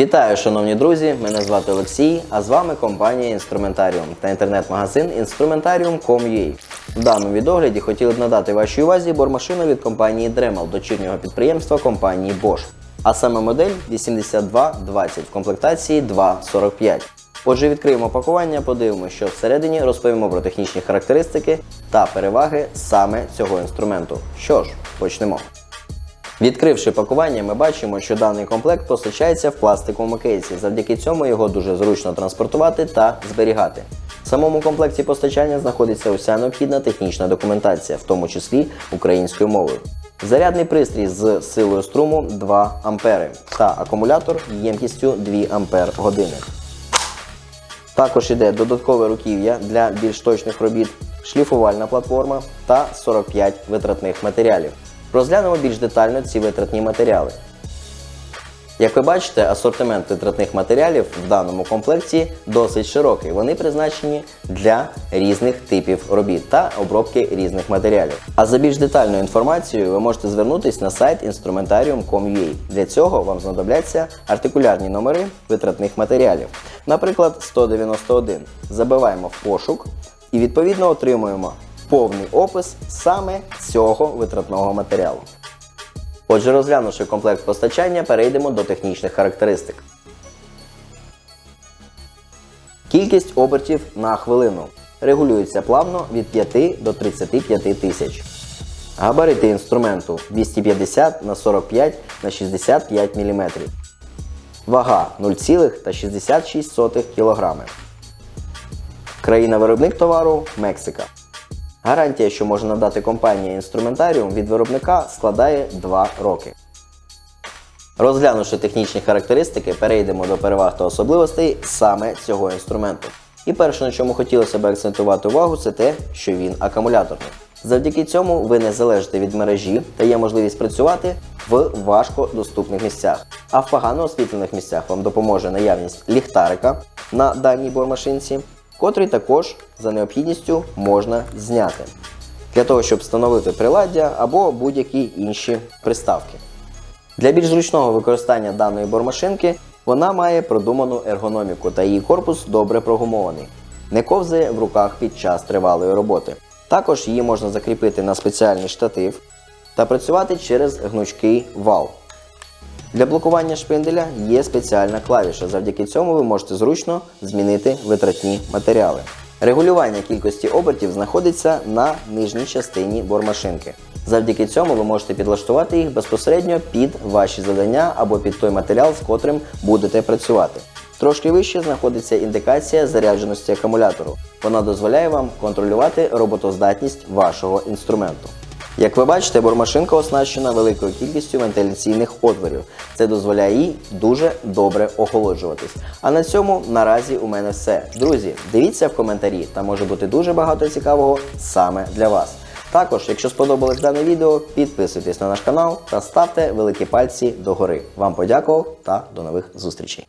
Вітаю, шановні друзі! Мене звати Олексій, а з вами компанія Інструментаріум та інтернет-магазин Instrumentarium.com.ua. В даному відогляді хотіли б надати вашій увазі бормашину від компанії Dremel, дочірнього підприємства компанії Bosch. А саме модель 8220 в комплектації 245. Отже, відкриємо пакування, подивимося, що всередині розповімо про технічні характеристики та переваги саме цього інструменту. Що ж, почнемо. Відкривши пакування, ми бачимо, що даний комплект постачається в пластиковому кейсі. Завдяки цьому його дуже зручно транспортувати та зберігати. В самому комплекті постачання знаходиться уся необхідна технічна документація, в тому числі українською мовою. Зарядний пристрій з силою струму 2 А та акумулятор ємкістю 2 Ампер години. Також йде додаткове руків'я для більш точних робіт, шліфувальна платформа та 45 витратних матеріалів. Розглянемо більш детально ці витратні матеріали. Як ви бачите, асортимент витратних матеріалів в даному комплекті досить широкий. Вони призначені для різних типів робіт та обробки різних матеріалів. А за більш детальною інформацією ви можете звернутися на сайт instrumentarium.com.ua. Для цього вам знадобляться артикулярні номери витратних матеріалів. Наприклад, 191. Забиваємо в пошук і відповідно отримуємо повний опис саме цього витратного матеріалу. Отже, розглянувши комплект постачання, перейдемо до технічних характеристик. Кількість обертів на хвилину регулюється плавно від 5 до 35 тисяч. Габарити інструменту 250 на 45 на 65 мм. Вага 0,66 кг. Країна-виробник товару Мексика. Гарантія, що може надати компанія інструментаріум від виробника, складає 2 роки. Розглянувши технічні характеристики, перейдемо до переваг та особливостей саме цього інструменту. І перше, на чому хотілося б акцентувати увагу, це те, що він акумуляторний. Завдяки цьому ви не залежите від мережі та є можливість працювати в важкодоступних місцях. А в погано освітлених місцях вам допоможе наявність ліхтарика на даній бормашинці, котрий також за необхідністю можна зняти для того, щоб встановити приладдя або будь-які інші приставки. Для більш зручного використання даної бормашинки вона має продуману ергономіку та її корпус добре прогумований, не ковзає в руках під час тривалої роботи. Також її можна закріпити на спеціальний штатив та працювати через гнучкий вал. Для блокування шпинделя є спеціальна клавіша. Завдяки цьому ви можете зручно змінити витратні матеріали. Регулювання кількості обертів знаходиться на нижній частині бормашинки. Завдяки цьому ви можете підлаштувати їх безпосередньо під ваші завдання або під той матеріал, з котрим будете працювати. Трошки вище знаходиться індикація зарядженості акумулятору. Вона дозволяє вам контролювати роботоздатність вашого інструменту. Як ви бачите, бормашинка оснащена великою кількістю вентиляційних отворів. Це дозволяє їй дуже добре охолоджуватись. А на цьому наразі у мене все. Друзі, дивіться в коментарі, там може бути дуже багато цікавого саме для вас. Також, якщо сподобалось дане відео, підписуйтесь на наш канал та ставте великі пальці догори. Вам подякував та до нових зустрічей.